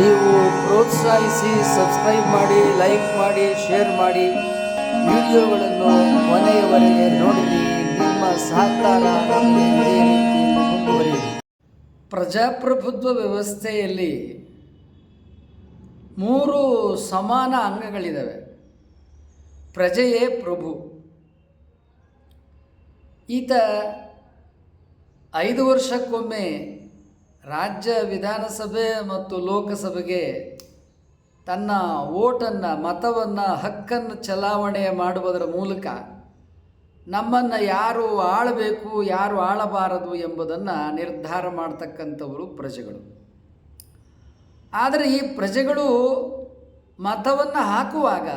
ನೀವು ಪ್ರೋತ್ಸಾಹಿಸಿ ಸಬ್ಸ್ಕ್ರೈಬ್ ಮಾಡಿ ಲೈಕ್ ಮಾಡಿ ಶೇರ್ ಮಾಡಿ. ವಿಡಿಯೋಗಳನ್ನು ಮನೆಯವರೆಗೆ ನೋಡಿರಿ. ನಿಮ್ಮ ಸಹಕಾರ ಪ್ರಜಾಪ್ರಭುತ್ವ ವ್ಯವಸ್ಥೆಯಲ್ಲಿ ಮೂರು ಸಮಾನ ಅಂಗಗಳಿದ್ದಾವೆ ಪ್ರಜೆಯೇ ಪ್ರಭು. ಈತ ಐದು ವರ್ಷಕ್ಕೊಮ್ಮೆ ರಾಜ್ಯ ವಿಧಾನಸಭೆ ಮತ್ತು ಲೋಕಸಭೆಗೆ ತನ್ನ ಓಟನ್ನು ಮತವನ್ನು, ಹಕ್ಕನ್ನು ಚಲಾವಣೆ ಮಾಡುವುದರ ಮೂಲಕ ನಮ್ಮನ್ನು ಯಾರು ಆಳಬೇಕು, ಯಾರು ಆಳಬಾರದು ಎಂಬುದನ್ನು ನಿರ್ಧಾರ ಮಾಡ್ತಕ್ಕಂಥವರು ಪ್ರಜೆಗಳು. ಆದರೆ ಈ ಪ್ರಜೆಗಳು ಮತವನ್ನು ಹಾಕುವಾಗ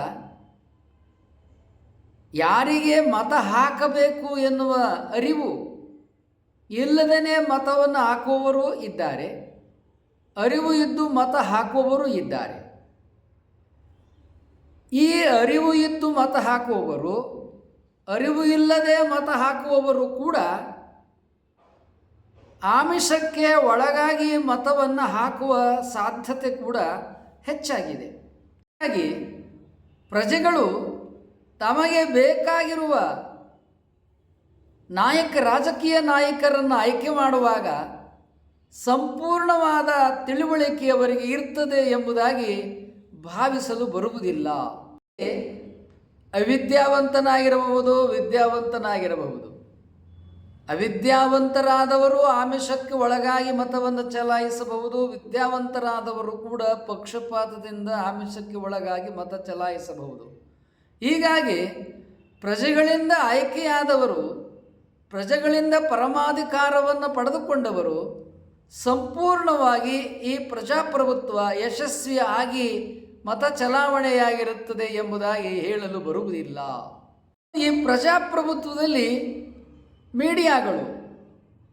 ಯಾರಿಗೆ ಮತ ಹಾಕಬೇಕು ಎನ್ನುವ ಅರಿವು ಇಲ್ಲದೇ ಮತವನ್ನು ಹಾಕುವವರು ಇದ್ದಾರೆ, ಅರಿವು ಇದ್ದು ಮತ ಹಾಕುವವರು ಇದ್ದಾರೆ. ಈ ಅರಿವು ಇದ್ದು ಮತ ಹಾಕುವವರು, ಅರಿವು ಇಲ್ಲದೆ ಮತ ಹಾಕುವವರು ಕೂಡ ಆಮಿಷಕ್ಕೆ ಒಳಗಾಗಿ ಮತವನ್ನು ಹಾಕುವ ಸಾಧ್ಯತೆ ಕೂಡ ಹೆಚ್ಚಾಗಿದೆ. ಹಾಗಾಗಿ ಪ್ರಜೆಗಳು ತಮಗೆ ಬೇಕಾಗಿರುವ ನಾಯಕ, ರಾಜಕೀಯ ನಾಯಕರನ್ನು ಆಯ್ಕೆ ಮಾಡುವಾಗ ಸಂಪೂರ್ಣವಾದ ತಿಳುವಳಿಕೆ ಅವರಿಗೆ ಇರ್ತದೆ ಎಂಬುದಾಗಿ ಭಾವಿಸಲು ಬರುವುದಿಲ್ಲ. ಅವಿದ್ಯಾವಂತನಾಗಿರಬಹುದು, ವಿದ್ಯಾವಂತನಾಗಿರಬಹುದು. ಅವಿದ್ಯಾವಂತರಾದವರು ಆಮಿಷಕ್ಕೆ ಒಳಗಾಗಿ ಮತವನ್ನು ಚಲಾಯಿಸಬಹುದು, ವಿದ್ಯಾವಂತರಾದವರು ಕೂಡ ಪಕ್ಷಪಾತದಿಂದ ಆಮಿಷಕ್ಕೆ ಒಳಗಾಗಿ ಮತ ಚಲಾಯಿಸಬಹುದು. ಹೀಗಾಗಿ ಪ್ರಜೆಗಳಿಂದ ಆಯ್ಕೆಯಾದವರು ಪ್ರಜೆಗಳಿಂದ ಪರಮಾಧಿಕಾರವನ್ನು ಪಡೆದುಕೊಂಡವರು ಸಂಪೂರ್ಣವಾಗಿ ಈ ಪ್ರಜಾಪ್ರಭುತ್ವ ಯಶಸ್ವಿ ಆಗಿ ಮತ ಚಲಾವಣೆಯಾಗಿರುತ್ತದೆ ಎಂಬುದಾಗಿ ಹೇಳಲು ಬರುವುದಿಲ್ಲ. ಈ ಪ್ರಜಾಪ್ರಭುತ್ವದಲ್ಲಿ ಮೀಡಿಯಾಗಳು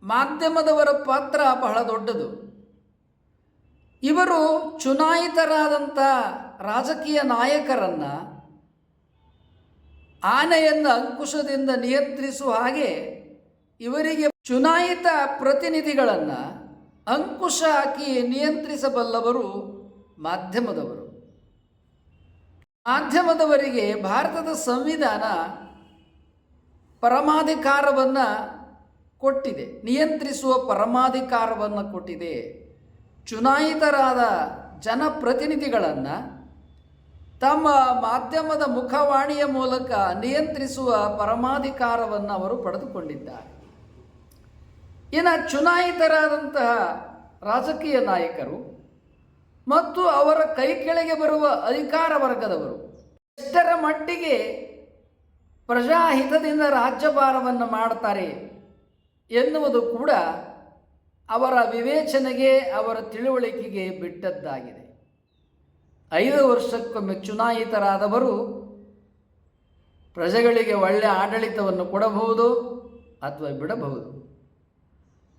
ಮಾಧ್ಯಮದವರ ಪಾತ್ರ ಬಹಳ ದೊಡ್ಡದು. ಇವರು ಚುನಾಯಿತರಾದಂಥ ರಾಜಕೀಯ ನಾಯಕರನ್ನು ಆನೆಯನ್ನು ಅಂಕುಶದಿಂದ ನಿಯಂತ್ರಿಸುವ ಹಾಗೆ ಇವರಿಗೆ ಚುನಾಯಿತ ಪ್ರತಿನಿಧಿಗಳನ್ನು ಅಂಕುಶ ಹಾಕಿ ನಿಯಂತ್ರಿಸಬಲ್ಲವರು ಮಾಧ್ಯಮದವರು. ಮಾಧ್ಯಮದವರಿಗೆ ಭಾರತದ ಸಂವಿಧಾನ ಪರಮಾಧಿಕಾರವನ್ನು ಕೊಟ್ಟಿದೆ. ನಿಯಂತ್ರಿಸುವ ಪರಮಾಧಿಕಾರವನ್ನು ಕೊಟ್ಟಿದೆ. ಚುನಾಯಿತರಾದ ಜನಪ್ರತಿನಿಧಿಗಳನ್ನು ತಮ್ಮ ಮಾಧ್ಯಮದ ಮುಖವಾಣಿಯ ಮೂಲಕ ನಿಯಂತ್ರಿಸುವ ಪರಮಾಧಿಕಾರವನ್ನು ಅವರು ಪಡೆದುಕೊಂಡಿದ್ದಾರೆ. ಇನ್ನು ಚುನಾಯಿತರಾದಂತಹ ರಾಜಕೀಯ ನಾಯಕರು ಮತ್ತು ಅವರ ಕೈ ಕೆಳಗೆ ಬರುವ ಅಧಿಕಾರ ವರ್ಗದವರು, ಎಷ್ಟರ ಮಟ್ಟಿಗೆ ಪ್ರಜಾಹಿತದಿಂದ ರಾಜ್ಯಭಾರವನ್ನು ಮಾಡ್ತಾರೆ ಎನ್ನುವುದು ಕೂಡ ಅವರ ವಿವೇಚನೆಗೆ, ಅವರ ತಿಳುವಳಿಕೆಗೆ ಬಿಟ್ಟದ್ದಾಗಿದೆ. ಐದು ವರ್ಷಕ್ಕೊಮ್ಮೆ ಚುನಾಯಿತರಾದವರು ಪ್ರಜೆಗಳಿಗೆ ಒಳ್ಳೆಯ ಆಡಳಿತವನ್ನು ಕೊಡಬಹುದು ಅಥವಾ ಬಿಡಬಹುದು.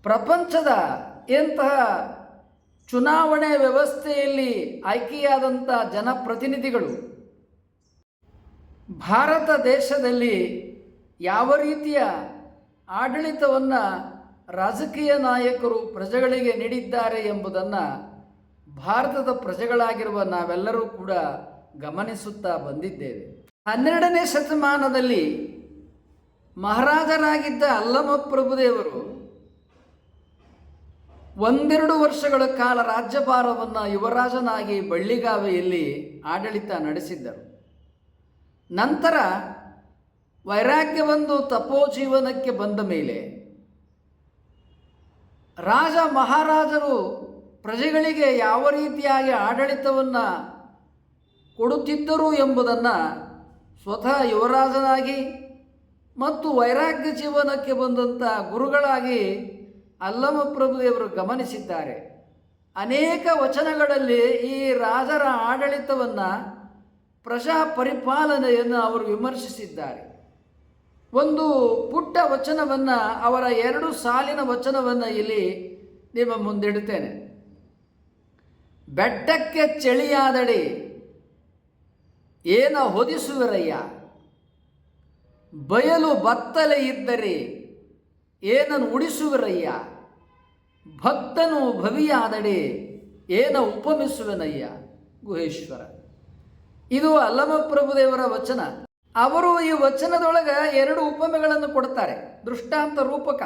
ಪ್ರಪಂಚದ ಎಂತಹ ಚುನಾವಣೆ ವ್ಯವಸ್ಥೆಯಲ್ಲಿ ಆಯ್ಕೆಯಾದಂಥ ಜನಪ್ರತಿನಿಧಿಗಳು ಭಾರತ ದೇಶದಲ್ಲಿ ಯಾವ ರೀತಿಯ ಆಡಳಿತವನ್ನು ರಾಜಕೀಯ ನಾಯಕರು ಪ್ರಜೆಗಳಿಗೆ ನೀಡಿದ್ದಾರೆ ಎಂಬುದನ್ನು ಭಾರತದ ಪ್ರಜೆಗಳಾಗಿರುವ ನಾವೆಲ್ಲರೂ ಕೂಡ ಗಮನಿಸುತ್ತಾ ಬಂದಿದ್ದೇವೆ. ಹನ್ನೆರಡನೇ ಶತಮಾನದಲ್ಲಿ ಮಹಾರಾಜರಾಗಿದ್ದ ಅಲ್ಲಮ ಪ್ರಭುದೇವರು ಒಂದೆರಡು ವರ್ಷಗಳ ಕಾಲ ರಾಜ್ಯಭಾರವನ್ನು ಯುವರಾಜನಾಗಿ ಬಳ್ಳಿಗಾವೆಯಲ್ಲಿ ಆಡಳಿತ ನಡೆಸಿದ್ದರು. ನಂತರ ವೈರಾಗ್ಯವೊಂದು ತಪೋಜೀವನಕ್ಕೆ ಬಂದ ಮೇಲೆ ರಾಜ ಮಹಾರಾಜರು ಪ್ರಜೆಗಳಿಗೆ ಯಾವ ರೀತಿಯಾಗಿ ಆಡಳಿತವನ್ನು ಕೊಡುತ್ತಿದ್ದರು ಎಂಬುದನ್ನು ಸ್ವತಃ ಯುವರಾಜನಾಗಿ ಮತ್ತು ವೈರಾಗ್ಯ ಜೀವನಕ್ಕೆ ಬಂದಂಥ ಗುರುಗಳಾಗಿ ಅಲ್ಲಮ ಪ್ರಭುದೇವರು ಗಮನಿಸಿದ್ದಾರೆ. ಅನೇಕ ವಚನಗಳಲ್ಲಿ ಈ ರಾಜರ ಆಡಳಿತವನ್ನು ಪ್ರಜಾ ಪರಿಪಾಲನೆಯನ್ನು ಅವರು ವಿಮರ್ಶಿಸಿದ್ದಾರೆ. ಒಂದು ಪುಟ್ಟ ವಚನವನ್ನು ಅವರ ಎರಡು ಸಾಲಿನ ವಚನವನ್ನು ಇಲ್ಲಿ ನಿಮ್ಮ ಮುಂದಿಡುತ್ತೇನೆ. ಬೆಟ್ಟಕ್ಕೆ ಚಳಿಯಾದಡಿ, ಏನ ಹೊದಿಸುವರಯ್ಯ? ಬಯಲು ಬತ್ತಲೆ ಇದ್ದರೆ ಏನನ್ನು ಉಡಿಸುವರಯ್ಯ? ಭಕ್ತನು ಭವಿಯಾದಡೆ ಏನ ಉಪಮಿಸುವನಯ್ಯ? ಗುಹೇಶ್ವರ. ಇದು ಅಲ್ಲಮ ಪ್ರಭುದೇವರ ವಚನ. ಅವರು ಈ ವಚನದೊಳಗೆ ಎರಡು ಉಪಮೆಗಳನ್ನು ಕೊಡ್ತಾರೆ. ದೃಷ್ಟಾಂತ ರೂಪಕ.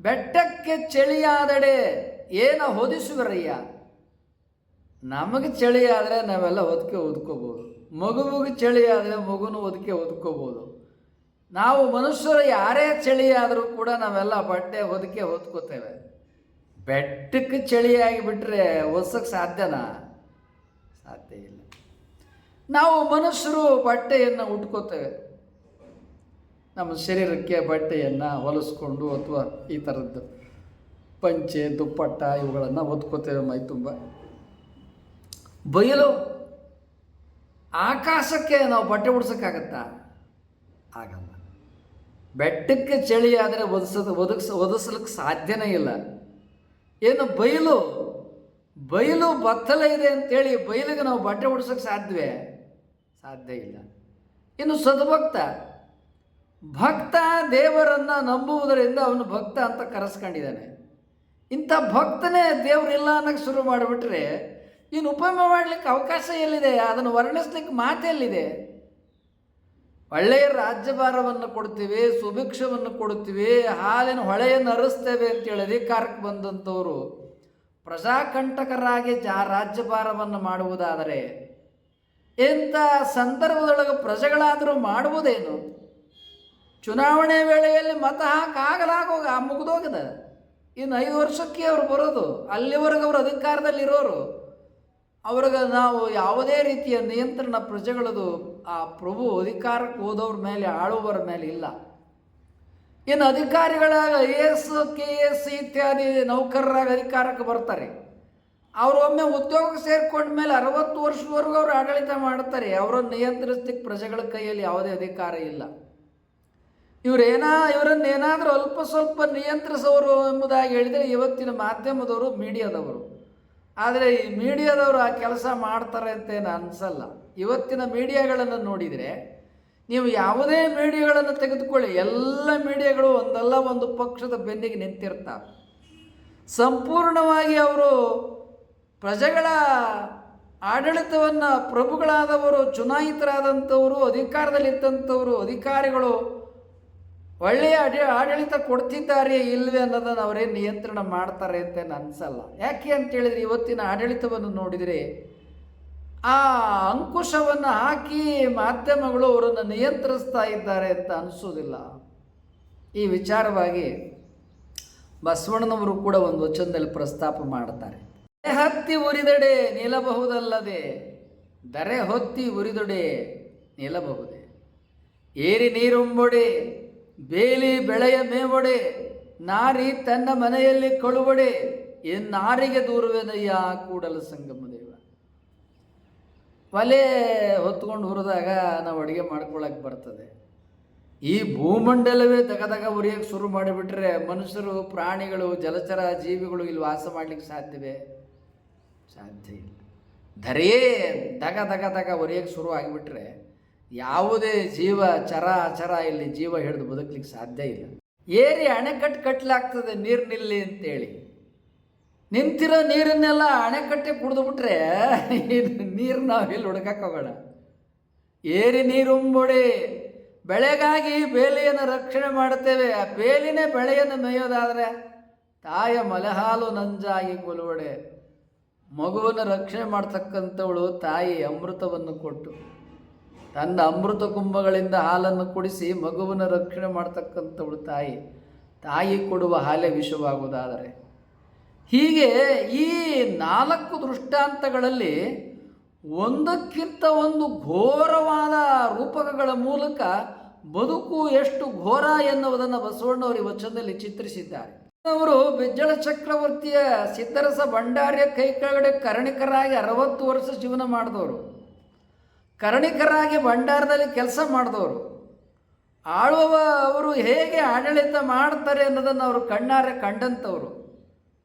ಬೆಟ್ಟಕ್ಕೆ ಚಳಿಯಾದಡೆ ಏನ ಹೊದಿಸುವರಯ್ಯ? ನಮಗೆ ಚಳಿ ನಾವೆಲ್ಲ ಹೊದಕೆ ಓದ್ಕೋಬೋದು ಮಗುವಿಗೆ ಚಳಿ ಆದರೆ ಮಗುನು ಒದಕೆ ಹೊದ್ಕೋಬೋದು. ನಾವು ಮನುಷ್ಯರು ಯಾರೇ ಚಳಿ ಆದರೂ ಕೂಡ ನಾವೆಲ್ಲ ಬಟ್ಟೆ ಹೊದಿಕೆ ಹೊದ್ಕೋತೇವೆ ಬೆಟ್ಟಕ್ಕೆ ಚಳಿಯಾಗಿ ಬಿಟ್ಟರೆ ಹೊಸಕ್ಕೆ ಸಾಧ್ಯನಾ? ಸಾಧ್ಯ ಇಲ್ಲ. ನಾವು ಮನುಷ್ಯರು ಬಟ್ಟೆಯನ್ನು ಉಟ್ಕೋತೇವೆ. ನಮ್ಮ ಶರೀರಕ್ಕೆ ಬಟ್ಟೆಯನ್ನು ಹೊಲಿಸ್ಕೊಂಡು ಅಥವಾ ಈ ಥರದ್ದು ಪಂಚೆ, ದುಪ್ಪಟ್ಟ ಇವುಗಳನ್ನು ಹೊದ್ಕೋತೇವೆ ಮೈ ತುಂಬ. ಬಯಲು ಆಕಾಶಕ್ಕೆ ನಾವು ಬಟ್ಟೆ ಉಡ್ಸೋಕ್ಕಾಗತ್ತಾ? ಆಗಲ್ಲ. ಬೆಟ್ಟಕ್ಕೆ ಚಳಿ ಆದರೆ ಒದಿಸೋದು ಒದಗಿಸ ಒದಿಸ್ಲಿಕ್ಕೆ ಸಾಧ್ಯನೇ ಇಲ್ಲ. ಏನು ಬಯಲು ಬಯಲು ಬತ್ತಲ ಇದೆ ಅಂತೇಳಿ ಬಯಲಿಗೆ ನಾವು ಬಟ್ಟೆ ಉಡ್ಸೋಕ್ಕೆ ಸಾಧ್ಯವೇ? ಸಾಧ್ಯ ಇಲ್ಲ. ಇನ್ನು ಸದ್ಭಕ್ತ, ಭಕ್ತ ದೇವರನ್ನು ನಂಬುವುದರಿಂದ ಅವನು ಭಕ್ತ ಅಂತ ಕರೆಸ್ಕೊಂಡಿದ್ದಾನೆ. ಇಂಥ ಭಕ್ತನೇ ದೇವರಿಲ್ಲ ಅನ್ನೋಕ್ಕೆ ಶುರು ಮಾಡಿಬಿಟ್ರೆ, ಇನ್ನು ಉಪಮೆ ಮಾಡಲಿಕ್ಕೆ ಅವಕಾಶ ಎಲ್ಲಿದೆ? ಅದನ್ನು ವರ್ಣಿಸ್ಲಿಕ್ಕೆ ಮಾತೆಲ್ಲಿದೆ ಒಳ್ಳೆಯ ರಾಜ್ಯಭಾರವನ್ನು ಕೊಡ್ತೀವಿ, ಸುಭಿಕ್ಷವನ್ನು ಕೊಡ್ತೀವಿ, ಹಾಲಿನ ಹೊಳೆಯನ್ನು ಅರಸ್ತೇವೆ ಅಂತೇಳಿ ಅಧಿಕಾರಕ್ಕೆ ಬಂದಂಥವರು, ಪ್ರಜಾಕಂಟಕರಾಗಿ ಜಾ ರಾಜ್ಯಭಾರವನ್ನು ಮಾಡುವುದಾದರೆ ಇಂಥ ಸಂದರ್ಭದೊಳಗೆ ಪ್ರಜೆಗಳಾದರೂ ಮಾಡುವುದೇನು? ಚುನಾವಣೆ ವೇಳೆಯಲ್ಲಿ ಮತ ಹಾಕಾಗಲಾಗೋಗ ಮುಗಿದೋಗದ. ಇನ್ನು ಐದು ವರ್ಷಕ್ಕೆ ಅವರು ಬರೋದು, ಅಲ್ಲಿವರೆಗೆ ಅವರು ಅಧಿಕಾರದಲ್ಲಿರೋರು. ಅವ್ರಿಗೆ ನಾವು ಯಾವುದೇ ರೀತಿಯ ನಿಯಂತ್ರಣ ಪ್ರಜೆಗಳದು ಆ ಪ್ರಭು ಅಧಿಕಾರಕ್ಕೆ ಹೋದವ್ರ ಮೇಲೆ, ಆಳುವವರ ಮೇಲೆ ಇಲ್ಲ. ಇನ್ನು ಅಧಿಕಾರಿಗಳಾಗ ಐ ಎಸ್ ಕೆ ಎಸ್ ಇತ್ಯಾದಿ ನೌಕರರಾಗ ಅಧಿಕಾರಕ್ಕೆ ಬರ್ತಾರೆ. ಅವರು ಒಮ್ಮೆ ಉದ್ಯೋಗಕ್ಕೆ ಸೇರ್ಕೊಂಡ ಮೇಲೆ ಅರವತ್ತು ವರ್ಷದವರೆಗೂ ಅವರು ಆಡಳಿತ ಮಾಡ್ತಾರೆ. ಅವರನ್ನು ನಿಯಂತ್ರಿಸ್ಲಿಕ್ಕೆ ಪ್ರಜೆಗಳ ಕೈಯಲ್ಲಿ ಯಾವುದೇ ಅಧಿಕಾರ ಇಲ್ಲ. ಇವರೇನಾ ಇವರನ್ನು ಏನಾದರೂ ಅಲ್ಪ ಸ್ವಲ್ಪ ನಿಯಂತ್ರಿಸೋರು ಎಂಬುದಾಗಿ ಹೇಳಿದರೆ ಇವತ್ತಿನ ಮಾಧ್ಯಮದವರು, ಮೀಡಿಯಾದವರು. ಆದರೆ ಈ ಮೀಡಿಯಾದವರು ಆ ಕೆಲಸ ಮಾಡ್ತಾರೆ ಅಂತೇನು ಅನಿಸಲ್ಲ. ಇವತ್ತಿನ ಮೀಡಿಯಾಗಳನ್ನು ನೋಡಿದರೆ ನೀವು ಯಾವುದೇ ಮೀಡಿಯಾಗಳನ್ನು ತೆಗೆದುಕೊಳ್ಳಿ, ಎಲ್ಲ ಮೀಡಿಯಾಗಳು ಒಂದಲ್ಲ ಒಂದು ಪಕ್ಷದ ಬೆನ್ನಿಗೆ ನಿಂತಿರ್ತಾರೆ ಸಂಪೂರ್ಣವಾಗಿ ಅವರು ಪ್ರಜೆಗಳ ಆಡಳಿತವನ್ನು ಪ್ರಭುಗಳಾದವರು, ಚುನಾಯಿತರಾದಂಥವರು, ಅಧಿಕಾರದಲ್ಲಿದ್ದಂಥವರು, ಅಧಿಕಾರಿಗಳು ಒಳ್ಳೆಯ ಅಡಿ ಆಡಳಿತ ಕೊಡ್ತಿದ್ದಾರೆ ಇಲ್ಲವೇ ಅನ್ನೋದನ್ನು ಅವರೇ ನಿಯಂತ್ರಣ ಮಾಡ್ತಾರೆ ಅಂತ ಅನಿಸಲ್ಲ ಯಾಕೆ ಅಂತೇಳಿದರೆ ಇವತ್ತಿನ ಆಡಳಿತವನ್ನು ನೋಡಿದರೆ ಆ ಅಂಕುಶವನ್ನು ಹಾಕಿ ಮಾಧ್ಯಮಗಳು ಅವರನ್ನು ನಿಯಂತ್ರಿಸ್ತಾ ಇದ್ದಾರೆ ಅಂತ ಅನಿಸೋದಿಲ್ಲ. ಈ ವಿಚಾರವಾಗಿ ಬಸವಣ್ಣನವರು ಕೂಡ ಒಂದು ವಚನದಲ್ಲಿ ಪ್ರಸ್ತಾಪ ಮಾಡ್ತಾರೆ. ಹತ್ತಿ ಉರಿದಡೆ ನಿಲ್ಲಬಹುದಲ್ಲದೆ, ದರೆ ಹೊತ್ತಿ ಉರಿದೊಡೆ ನಿಲ್ಲಬಹುದೇ? ಏರಿ ನೀರುಂಬೊಡೆ, ಬೇಲಿ ಬೆಳೆಯ ಮೇವೊಡೆ, ನಾರಿ ತನ್ನ ಮನೆಯಲ್ಲಿ ಕಳುವಡೆ, ಎನ್ನಾರಿಗೆ ದೂರುವೆನಯ್ಯ ಕೂಡಲ ಸಂಗಮ ದೇವ ಒಲೆ ಹೊತ್ಕೊಂಡು ಹುರಿದಾಗ ನಾವು ಅಡುಗೆ ಮಾಡ್ಕೊಳ್ಳೋಕೆ ಬರ್ತದೆ. ಈ ಭೂಮಂಡಲವೇ ತಗದಾಗ ಉರಿಯೋಕ್ಕೆ ಶುರು ಮಾಡಿಬಿಟ್ರೆ ಮನುಷ್ಯರು, ಪ್ರಾಣಿಗಳು, ಜಲಚರ ಜೀವಿಗಳು ಇಲ್ಲಿ ವಾಸ ಮಾಡಲಿಕ್ಕೆ ಸಾಧ್ಯವೇ? ಸಾಧ್ಯ ಇಲ್ಲ. ಧರೆಯೇ ದಗ ದಗ ದಗ ಉರಿಯೋಕ್ಕೆ ಶುರು ಆಗಿಬಿಟ್ರೆ ಯಾವುದೇ ಜೀವ, ಚರ ಅಚರ ಇಲ್ಲಿ ಜೀವ ಹಿಡಿದು ಬದುಕಲಿಕ್ಕೆ ಸಾಧ್ಯ ಇಲ್ಲ. ಏರಿ ಅಣೆಕಟ್ಟು ಕಟ್ಟಲಾಗ್ತದೆ ನೀರು ನಿಲ್ಲಿ ಅಂತೇಳಿ. ನಿಂತಿರೋ ನೀರನ್ನೆಲ್ಲ ಅಣೆಕಟ್ಟೆ ಕುಡಿದ್ಬಿಟ್ರೆ ನೀರು ನಾವು ಇಲ್ಲಿ ಹುಡುಕಕ್ಕೆ ಹೋಗೋಣ? ಏರಿ ನೀರುಂಬುಡಿ. ಬೆಳೆಗಾಗಿ ಬೇಲಿಯನ್ನು ರಕ್ಷಣೆ ಮಾಡುತ್ತೇವೆ. ಆ ಬೇಲಿನೇ ಬೆಳೆಯನ್ನು ಮೇಯೋದಾದರೆ ತಾಯ ಮಲೆಹಾಲು ನಂಜಾಗಿ ಕೊಲುವಡೆ ಮಗುವನ್ನು ರಕ್ಷಣೆ ಮಾಡ್ತಕ್ಕಂಥವಳು ತಾಯಿ ಅಮೃತವನ್ನು ಕೊಟ್ಟು, ತನ್ನ ಅಮೃತ ಕುಂಭಗಳಿಂದ ಹಾಲನ್ನು ಕುಡಿಸಿ ಮಗುವನ್ನು ರಕ್ಷಣೆ ಮಾಡ್ತಕ್ಕಂಥವಳು ತಾಯಿ. ತಾಯಿ ಕೊಡುವ ಹಾಲೆ ವಿಷವಾಗುವುದಾದರೆ. ಹೀಗೆ ಈ ನಾಲ್ಕು ದೃಷ್ಟಾಂತಗಳಲ್ಲಿ ಒಂದಕ್ಕಿಂತ ಒಂದು ಘೋರವಾದ ರೂಪಕಗಳ ಮೂಲಕ ಬದುಕು ಎಷ್ಟು ಘೋರ ಎನ್ನುವುದನ್ನು ಬಸವಣ್ಣವರು ಈ ವಚನದಲ್ಲಿ ಚಿತ್ರಿಸಿದ್ದಾರೆ. ಅವರು ಬಿಜ್ಜಳ ಚಕ್ರವರ್ತಿಯ ಸಿದ್ದರಸ ಭಂಡಾರ್ಯ ಕೈ ಕೆಳಗಡೆ ಕರ್ಣಿಕರಾಗಿ ಅರವತ್ತು ವರ್ಷ ಜೀವನ ಮಾಡಿದವರು. ಕರ್ಣಿಕರಾಗಿ ಭಂಡಾರದಲ್ಲಿ ಕೆಲಸ ಮಾಡಿದವರು. ಆಳುವ ಅವರು ಹೇಗೆ ಆಡಳಿತ ಮಾಡ್ತಾರೆ ಅನ್ನೋದನ್ನು ಅವರು ಕಣ್ಣಾರೆ ಕಂಡಂಥವರು.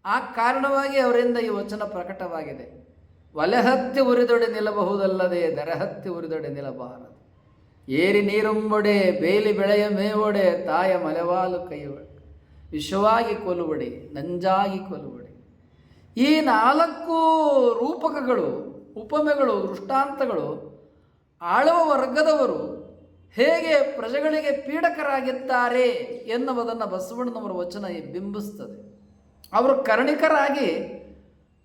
ಆ ಕಾರಣವಾಗಿ ಅವರಿಂದ ಈ ವಚನ ಪ್ರಕಟವಾಗಿದೆ. ಒಲೆಹತ್ತಿ ಉರಿದೊಡೆ ನಿಲ್ಲಬಹುದಲ್ಲದೆ ದರಹತ್ತಿ ಉರಿದೊಡೆ ನಿಲ್ಲಬಾರದು. ಏರಿ ನೀರುಂಬೊಡೆ, ಬೇಲಿ ಬೆಳೆಯ ಮೇವೊಡೆ, ತಾಯ ಮಲೆವಾಲು ಕೈಯೊಡೆ. ವಿಶ್ವವಾಗಿ ಕೊಲುವಡೆ, ನಂಜಾಗಿ ಕೊಲುಬಡಿ ಈ ನಾಲ್ಕು ರೂಪಕಗಳು, ಉಪಮೆಗಳು, ದೃಷ್ಟಾಂತಗಳು ಆಳುವ ವರ್ಗದವರು ಹೇಗೆ ಪ್ರಜೆಗಳಿಗೆ ಪೀಡಕರಾಗಿದ್ದಾರೆ ಎನ್ನುವುದನ್ನು ಬಸವಣ್ಣನವರ ವಚನ ಬಿಂಬಿಸ್ತದೆ. ಅವರು ಕರ್ಣಿಕರಾಗಿ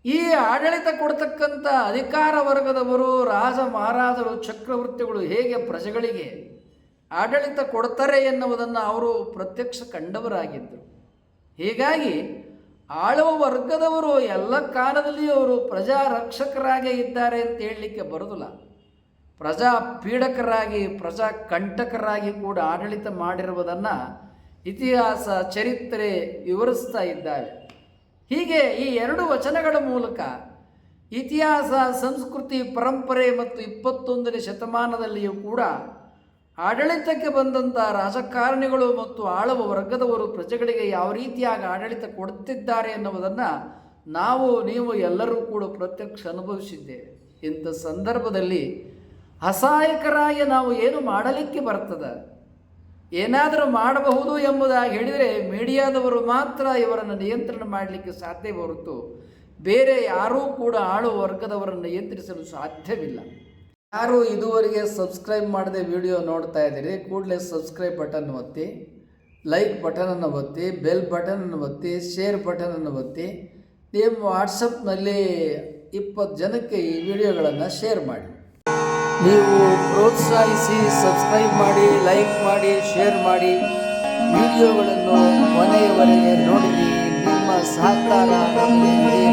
ಈ ಆಡಳಿತ ಕೊಡ್ತಕ್ಕಂಥ ಅಧಿಕಾರ ವರ್ಗದವರು, ರಾಜ ಮಹಾರಾಜರು, ಚಕ್ರವರ್ತಿಗಳು ಹೇಗೆ ಪ್ರಜೆಗಳಿಗೆ ಆಡಳಿತ ಕೊಡ್ತಾರೆ ಎನ್ನುವುದನ್ನು ಅವರು ಪ್ರತ್ಯಕ್ಷ ಕಂಡವರಾಗಿದ್ದರು. ಹೀಗಾಗಿ ಆಳುವ ವರ್ಗದವರು ಎಲ್ಲ ಕಾಲದಲ್ಲಿಯೂ ಅವರು ಪ್ರಜಾ ರಕ್ಷಕರಾಗೇ ಇದ್ದಾರೆ ಅಂತ ಹೇಳಲಿಕ್ಕೆ ಬರೋದಿಲ್ಲ ಪ್ರಜಾ ಪೀಡಕರಾಗಿ ಪ್ರಜಾ ಕಂಟಕರಾಗಿ ಕೂಡ ಆಡಳಿತ ಮಾಡಿರುವುದನ್ನು ಇತಿಹಾಸ, ಚರಿತ್ರೆ ವಿವರಿಸ್ತಾ ಇದ್ದಾವೆ ಹೀಗೆ ಈ ಎರಡು ವಚನಗಳ ಮೂಲಕ ಇತಿಹಾಸ, ಸಂಸ್ಕೃತಿ, ಪರಂಪರೆ ಮತ್ತು ಇಪ್ಪತ್ತೊಂದನೇ ಶತಮಾನದಲ್ಲಿಯೂ ಕೂಡ ಆಡಳಿತಕ್ಕೆ ಬಂದಂಥ ರಾಜಕಾರಣಿಗಳು ಮತ್ತು ಆಳುವ ವರ್ಗದವರು ಪ್ರಜೆಗಳಿಗೆ ಯಾವ ರೀತಿಯಾಗಿ ಆಡಳಿತ ಕೊಡುತ್ತಿದ್ದಾರೆ ಎನ್ನುವುದನ್ನು ನಾವು, ನೀವು ಎಲ್ಲರೂ ಕೂಡ ಪ್ರತ್ಯಕ್ಷ ಅನುಭವಿಸಿದ್ದೇವೆ. ಇಂಥ ಸಂದರ್ಭದಲ್ಲಿ ಅಸಹಾಯಕರಾಗಿ ನಾವು ಏನು ಮಾಡಲಿಕ್ಕೆ ಬರ್ತದೆ? ಏನಾದರೂ ಮಾಡಬಹುದು ಎಂಬುದಾಗಿ ಹೇಳಿದರೆ ಮೀಡಿಯಾದವರು ಮಾತ್ರ ಇವರನ್ನು ನಿಯಂತ್ರಣ ಮಾಡಲಿಕ್ಕೆ ಸಾಧ್ಯ ಹೊರತು ಬೇರೆ ಯಾರೂ ಕೂಡ ಆಳು ವರ್ಗದವರನ್ನು ನಿಯಂತ್ರಿಸಲು ಸಾಧ್ಯವಿಲ್ಲ. ಯಾರು ಇದುವರೆಗೆ ಸಬ್ಸ್ಕ್ರೈಬ್ ಮಾಡದೆ ವಿಡಿಯೋ ನೋಡ್ತಾ ಇದ್ದೀರಿ, ಕೂಡಲೇ ಸಬ್ಸ್ಕ್ರೈಬ್ ಬಟನ್ ಒತ್ತಿ, ಲೈಕ್ ಬಟನನ್ನು ಒತ್ತಿ, ಬೆಲ್ ಬಟನನ್ನು ಒತ್ತಿ, ಶೇರ್ ಬಟನನ್ನು ಒತ್ತಿ, ನಿಮ್ಮ ವಾಟ್ಸಪ್ನಲ್ಲಿ ಇಪ್ಪತ್ತು ಜನಕ್ಕೆ ಈ ವಿಡಿಯೋಗಳನ್ನು ಶೇರ್ ಮಾಡಿ. ನೀವು ಪ್ರೋತ್ಸಾಹಿಸಿ ಸಬ್ಸ್ಕ್ರೈಬ್ ಮಾಡಿ ಲೈಕ್ ಮಾಡಿ ಶೇರ್ ಮಾಡಿ. ವಿಡಿಯೋಗಳನ್ನು ಕೊನೆಯವರೆಗೆ ನೋಡಿರಿ. ನಿಮ್ಮ ಸಹಕಾರ ನಮಗೆ